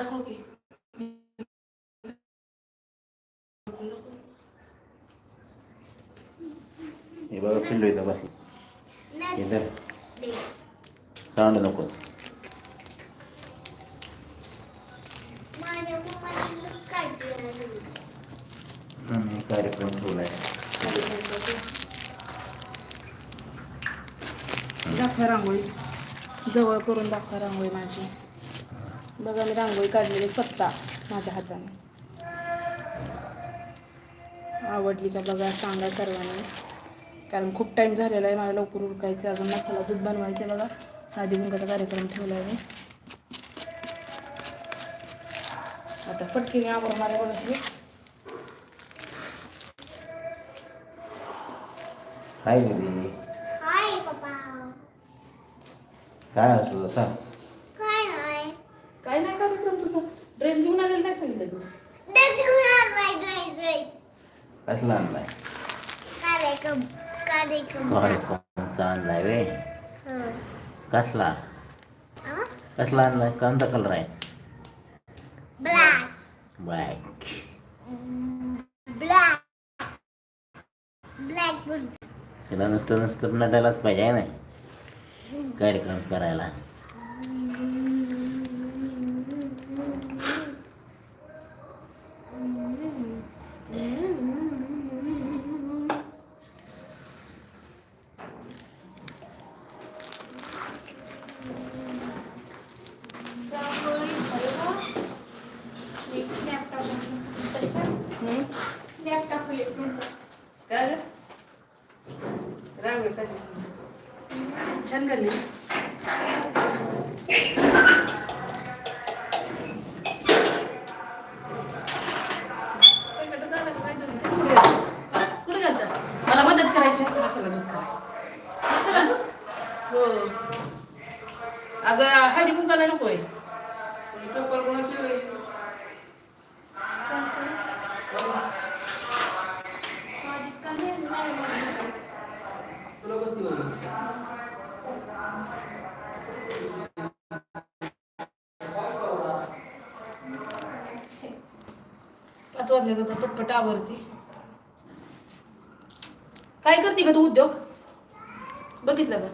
दाखव की हे बघा पिल्लू इथं बस इथं साऊंड नको माझ्या पप्पाने काढलं हम्म, कार्यक्रम ठेवलाय दाखवा रांगोळी जवळ करून दाखवा रांगोळी माझी बघा मी रांगोळी काढलेली स्वतः माझ्या हाताने. आवडली का बघा सांगा सर्वांनी. कारण खूप टाईम झालेला आहे मला लवकर उरकायचं अजून मसाला दूध बनवायचं बघा. आधी गुंगाचा कार्यक्रम ठेवला आहे आता पटकीने आवड मला बघा हाय दीदी. हाय पप्पा. काय असं सांग काय नाही काय नाही कार्यक्रम तुझा ड्रेस घेऊन आलेला नाही सांगितलं तू? कसला आणलाय? कार्यक्रम कार्यक्रम. कार्यक्रमचा आणलाय वे हं. कसला? कसला आणलाय? कोणता कलर आहे? ब्लॅक ब्लॅक ब्लॅक ब्लॅक तिला नुसतं नुसतं नटायलाच पाहिजे ना? कार्यक्रम करायला. काय रे? रांगोळी काढली. छान झालं का पाहिजे होतं? पुढे घाल. पुढे घाल जरा. मला मदत करायची आहे. मसाला दूध करा. मसाला दूध? हो अगं हळदी कुंकाला नकोय पाच वाजले जातात पटपट आवरते. काय करते का तू उद्योग? बघितलं का.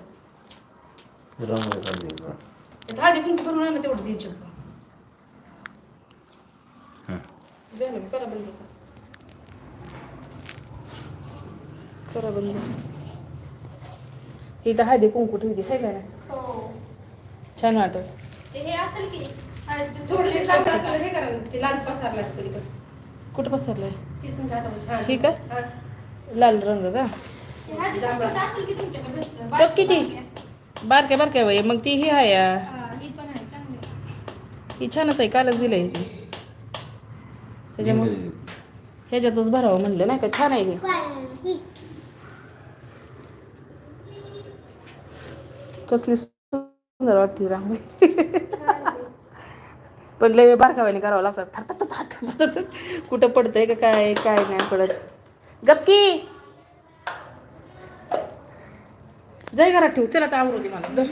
इथं हळदी कुंकू भरून आणलं तेवढं हं. झालं का? करा बंद करा. बंद. इथं हळदी कुंकू ठेवली आहे का नाही? हो. छान वाटत हे असेल की थोडं हे लाल हे करा ते लाल पसारला पलीकडे कुठं ते तुमच्या हातापाशी. ठीक आहे. लाल रंग का? ते की बघ किती. बारक्या बारक्या वय मग ती ही आहे. या. हा, ही पण आहे चांगली. ही छानच आहे. ती. त्याच्यामुळे ह्याच्यातच भरावं म्हणलं नाही का? छान आहे ही. कसली सुंदर वाटते रांगोळी. पण लय बारकाव्याने करावं लागतात कुठं पडतंय का काय काय नाही पडत. गपकी जय घरात ठेव. चला आता आवरू दे मला.